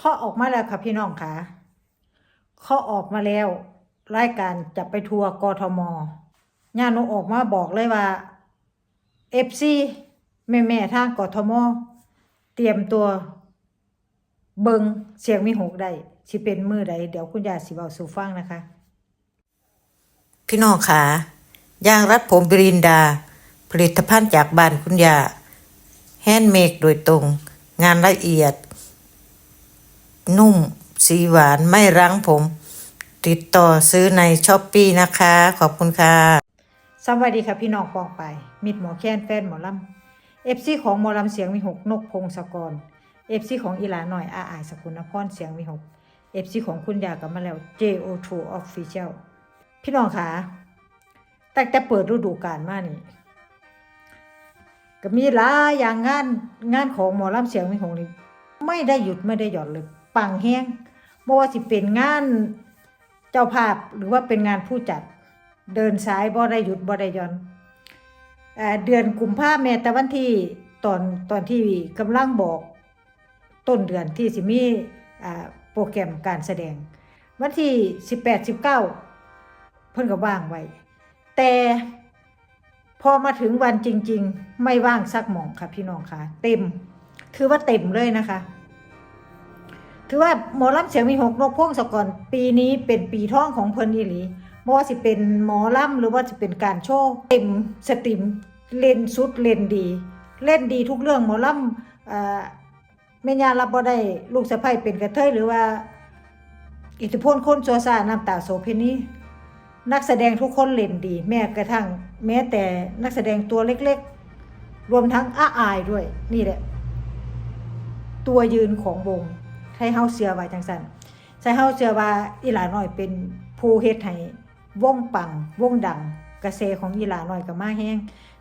ข้อออกมาแล้วค่ะพี่น้องค่ะข้อออกมาแล้ว รายการจะไปทัวร์กทมญาโนออกมาบอกเลยว่าเอฟซีแม่แม่ๆทางกทมเตรียมตัว เบิงเสียงมีหกได้สิเป็นมือใดเดี๋ยวคุณยายสิเบาสู่ฟังนะคะ พี่น้องค่ะยางรัดผมบรินดา ผลิตภัณฑ์จากบ้านคุณยาแฮนด์เมดโดยตรง งานละเอียด นุ่ม สีหวานไม่รั้งผม ติดต่อซื้อในช้อปปีนะคะ ขอบคุณค่ะ สวัสดีค่ะพี่น้องปองไป มิดหมอแค้นแฟนหมอลำเอฟซีของหมอลำเสียงมีหกนกพงศกรเอฟซีของอีหลาหน่อยอาอายสกุลนครเสียงมีหกเอฟซีของคุณยากับมาแล้ว JO2 Official พี่น้องคะตั้งแต่เปิดฤดูกาลมานี่ก็มีหลายอย่างงานงานของหมอลำเสียงมีหกนี่ไม่ได้หยุดไม่ได้หย่อนเลย ปังแห้งบ่ว่าสิเป็นงานเจ้าภาพหรือว่าเป็นงานผู้จัดเดินสายบ่ได้หยุดบ่ได้ย่อนเดือนกุมภาแม้แต่วันที่ตอนตอนที่กำลังบอกต้นเดือนที่สิมี่โปรแกรมการแสดง วันที่18 19เพิ่นก็ว่างไว้ แต่พอมาถึงวันจริง ๆ ไม่ว่างสักหมองค่ะพี่น้องค่ะ เต็ม ถือว่าเต็มเลยนะคะ ถือว่าหมอลำเสียงมีหกนกพงศกรปีนี้เป็นปีท่องของเพิ่นอีหลีบ่ว่าสิเป็นหมอลำหรือว่าจะเป็นการโชว์เต็มสตรีมเล่นสุดเล่นดี เล่นดีทุกเรื่องหมอลำเอ่อแม่ยารับบ่ได้ลูกสะใภ้เป็นกระเทยหรือว่า อิทธิพลคนซัวซ่าน้ำตาโสเพณีนักแสดงทุกคนเล่นดี แม้กระทั่ง แม้แต่นักแสดงตัวเล็กๆ รวมทั้งอ้าอายด้วยนี่แหละ ตัวยืนของวง ให้เฮาเสือไว้จังซั่นใช้เฮาเสือว่าอีหลาน้อยเป็นผู้เฮ็ดให้วงปังวงดังกระแสของอีหลาน้อยก็มาแฮง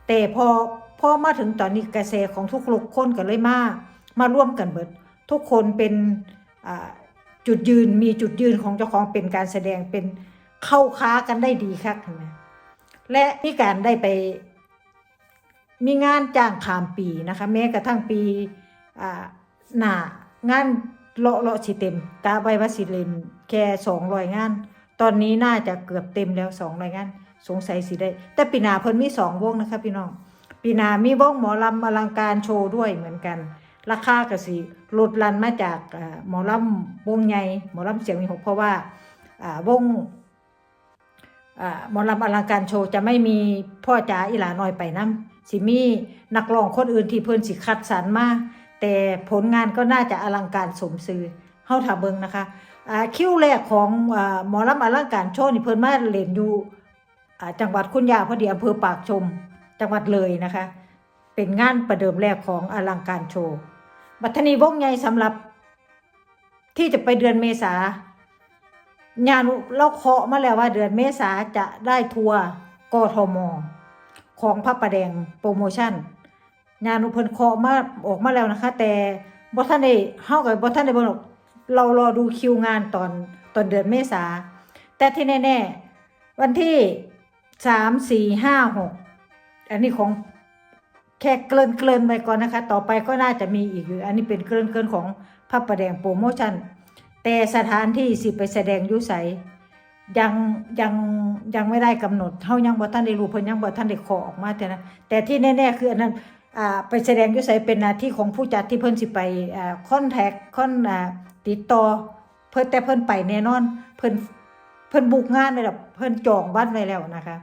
แต่พอพอมาถึงตอนนี้กระแสของทุกลุกคนก็เลยมามาร่วมกันเบิด ทุกคนเป็นจุดยืนมีจุดยืนของเจ้าของเป็นการแสดงเป็นเข้าค้ากันได้ดีคักเห็นไหมและมีการได้ไป มีงานจ้างขามปีนะคะ แม้กระทั่งปีหน้างาน เลาะเลาะสิเต็มกาไว้ว่าสิเลนแค่สองรอยงาน ตอนนี้น่าจะเกือบเต็มแล้วสองรอยงาน สงสัยสิได้ แต่ปีนาเพิ่นมีสองวงนะคะพี่น้องปีนามีวงหมอลำอลังการโชว์ด้วยเหมือนกัน ราคาก็สิลดลันมาจากหมอลำวงใหญ่หมอลำเสียงมีหกเพราะว่าวงหมอลำอลังการโชว์จะไม่มีพ่อจ๋าอีหลาน้อยไปน้ำสิมีนักร้องคนอื่นที่เพิ่นสิคัดสรรมา แต่ผลงานก็น่าจะอลังการสมซื่อเฮาถ้าเบิ่งนะคะคิวแรกของอหมอลำอลังการโชว์นี่เพิ่นมาเล่นอยู่จังหวัดคุณยาพอดีอำเภอปากชมจังหวัดเลยนะคะ เป็นงานประเดิมแรกของอลังการโชว์ บัทนีวงใหญ่สำหรับ ที่จะไปเดือนเมษางานเราเคาะมาแล้วว่าเดือนเมษาจะได้ทัวร์กทมของพระประแดงโปรโมชั่น งานอุเพิ่นเคาะมาออกมาแล้วนะคะ แต่บ่ทันได้เฮากับบ่ทันได้เบิ่งหรอกเรารอดูคิวงานตอนตอนเดือนเมษาแต่ที่แน่ๆวันที่สามสี่ห้าหกอันนี้ของแค่เกริ่นเกินๆไปก่อนนะคะ ต่อไปก็น่าจะมีอีกอยู่ อันนี้เป็นเกริ่นเกินๆของพระประแดงโปรโมชั่น แต่สถานที่สิไปแสดงอยุไสยังยังยังไม่ได้กำหนดเฮายังบ่ทันได้รู้เพิ่นยังบ่ทันได้ขอออกมาแต่นะแต่ที่แน่ๆคืออันนั้น ไปแสดงอยุไสเป็นหน้าที่ของผู้จัดที่เพิ่นสิไปคอนแทคคอนติดต่อเพิ่นแต่เพิ่นไปแน่นอน เพิ่นเพิ่นบุกงานไว้แล้วเพิ่นจองบัตรไว้แล้วนะคะ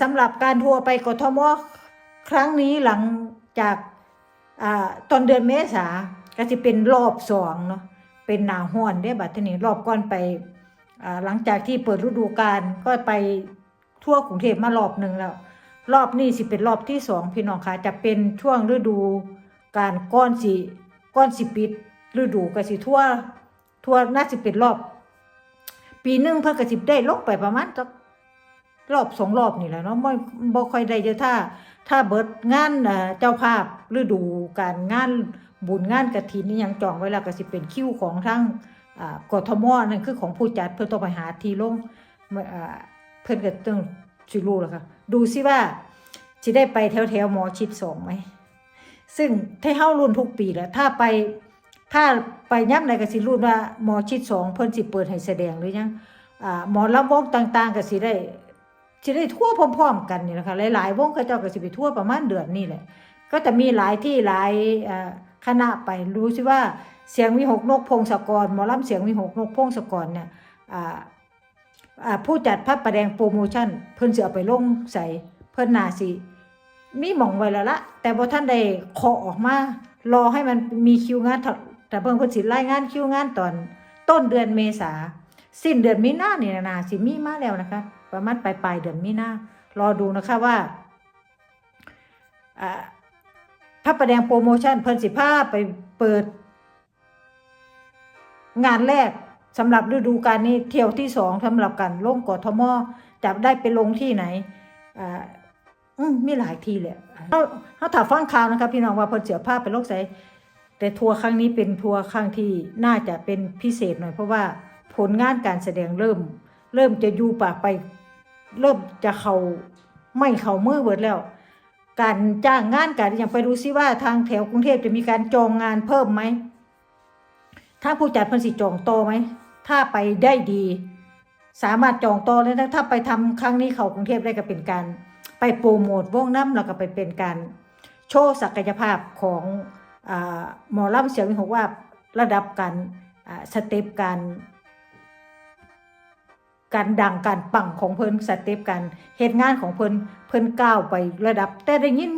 สำหรับการทัวร์ไปกทมครั้งนี้หลังจากอตอนเดือนเมษาก็สิเป็นรอบสองเนาะเป็นหนาห้อนได้บัดทีนี้รอบก่อนไปหลังจากที่เปิดฤดูกาลก็ไปทั่วกรุงเทพมารอบหนึ่งแล้ว รอบนี้สิเป็นรอบที่สองพี่น้องค่ะจะเป็นช่วงฤดูการก้อนสิก้อนสิปิดฤดูกสิทั่วทั่วน่าสิเป็นรอบ ปีหนึ่งเพิ่นก็สิได้ลงไปประมาณสักรอบสองรอบนี่แหละเนาะไม่บ่ค่อยได้เยอะถ้า ถ้าเบิดงานเจ้าภาพฤดูการงานบุญงานกฐินนี่ยังจองไว้แล้วก็สิเป็นคิวของทั้งอ่ากทมนั่นคือของผู้จัดเพื่อต้องไปหาทีลงเมื่ออ่าเพิ่นก็ต้อง สิรู้แล้วค่ะดูสิว่าสิได้ไปแถวแถวหมอชิดสองไหม ซึ่งถ้าเฮารุ่นทุกปีแหล้วถ้าไปถ้าไปย่ำใดก็สิรู้ว่าหมอชิดสองเพิ่นสิเปิดให้แสดงหรือยังอ่าหมอลำวงต่าง ๆกสิได้สิได้ทั่วพร้อมๆกันนี่แหละค่ะหลายๆวงเขาเจ้าก็สิไปทั่วประมาณเดือนนี่แหละ ก็จะมีหลายที่หลายคณะไปรู้สิว่าเสียงวิหกนกพงศกรหมอลำเสียงวิหกนกพงศกรเนี่ยอ่า ผู้จัดพระประแดงโปรโมชั่น เพิ่นสิเอาไปลงใส่เพิ่นนาสิมีหมองไว้แล้วละแต่บ่ท่านได้เคาะออกมารอให้มันมีคิวงานแต่เพิ่นเพิ่นสิรายงานคิวงานตอนต้นเดือนเมษาสิ้นเดือนมีนาเนี่นะนาสิมีมาแล้วนะคะ ประมาณปลายปลายเดือนมีนารอดูนะคะว่าอ่าพระประแดงโปรโมชั่นเพิ่นสิพาพไปเปิด งานแรก สำหรับฤดูกาลนี้เที่ยวที่สองสำหรับการลงกทมจะได้ไปลงที่ไหนอ่าอืมมีหลายที่แหละเขาเขาถามฟังข่าวนะครับพี่น้องว่าพิ่นเสียภาพไปโลกใสแต่ทัวร์ครั้งนี้เป็นทัวร์ครั้งที่น่าจะเป็นพิเศษหน่อยเพราะว่าผลงานการแสดงเริ่ม เริ่มจะอยู่ปากไป เริ่มจะเขาไม่เขามือเบิดแล้ว การจ้างงานการอย่างไปดูซิว่าทางแถวกรุงเทพจะมีการจองงานเพิ่มไหมถ้าผู้จัดพันสิจองโตไหม ถ้าไปได้ดี สามารถจองโตอเลยนะถ้าไปทำครั้งนี้เขากรุงเทพได้ก็เป็นการ ไปโปรโมทวงน้ำแล้วก็ไปเป็นการโชว์ศักยภาพของอหมอลำเสียงวิหกว่าระดับการสเต็ปการการดังการปังของเพิ่นสเต็ปการเหตุงานของเพิ่นเพิ่นก้าวไประดับ แต่ได้ยิน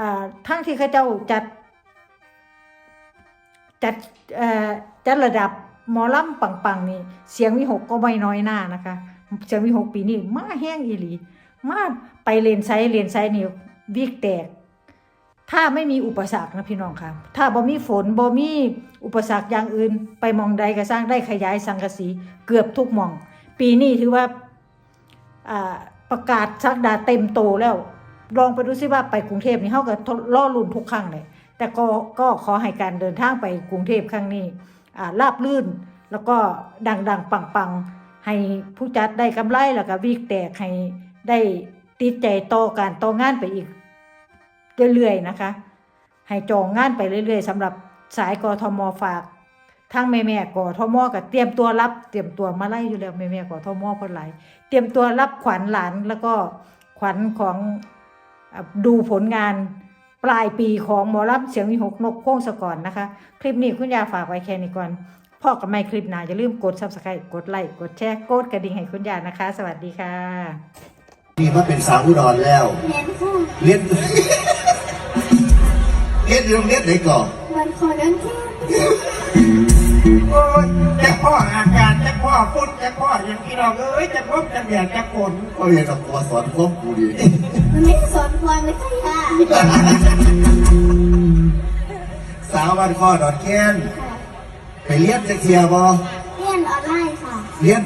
อ่าทั้งที่เขาเจ้าจัดจัดจัดระดับ หมอลำปังๆนี่เสียงวิหกก็ไม่น้อยหน้านะคะ เสียงวิหกปีนี้มาแห้งอีหลีมาไปเลนไซด์เลนไซนี่วิกแตก ถ้าไม่มีอุปสรรคนะพี่น้องค่ะ ถ้าบ่มีฝนบ่มีอุปสรรคอย่างอื่น ไปมองใดก็สร้างได้ขยายสังกะสีเกือบทุกมอง ปีนี้ถือว่าประกาศสักดาเต็มโตแล้ว ลองไปดูซิว่าไปกรุงเทพนี่เฮาก็ล่อลุ่นทุกครั้งเลยแต่ก็ก็ขอให้การเดินทางไปกรุงเทพครั้งนี้ ราบลื่น แล้วก็ดังๆ ปังๆ ให้ผู้จัดได้กำไรแล้วก็วิกแตกให้ได้ติดใจต่อการต่องานไปอีกเรื่อยๆนะคะ ให้จองงานไปเรื่อยๆสำหรับสายกทมฝากทางแม่แม่ๆกทมก็เตรียมตัวรับเตรียมตัวมาไล่อยู่แล้วแม่แม่ๆกทมเพิ่นหลายเตรียมตัวรับขวัญหลานแล้วก็ขวัญของดูผลงาน ปลายปีของหมอรับเสียงวิหกนกโค้งสะก่อนนะคะ คลิปนี้คุณยาฝากไว้แค่นี้ก่อนพ่อกับไม่คลิปหน้าอย่าลืมกด subscribe กดไลค์กดแชร์กดกระดิ่งให้คุณยานะคะ สวัสดีค่ะนี่มาเป็นสาวอุดรแล้วเรียนค่ะเรียนเรียนอยู่โรงเรียนไหนก่อนวันขอเดินเที่ยวโอ้ยจะพ่ออาการจะพ่อฟุ้นจะพ่ออย่างที่เราเอ้ยจะพบจะเบียดจะฝนก็เรียนกับตัวสอนควบกูดี มันไม่ได้สอนความเลยค่ะสาวบ้านข้อดอนแค้นไปเรียนจะเทียบอเรียนออนไลน์ค่ะ เรียน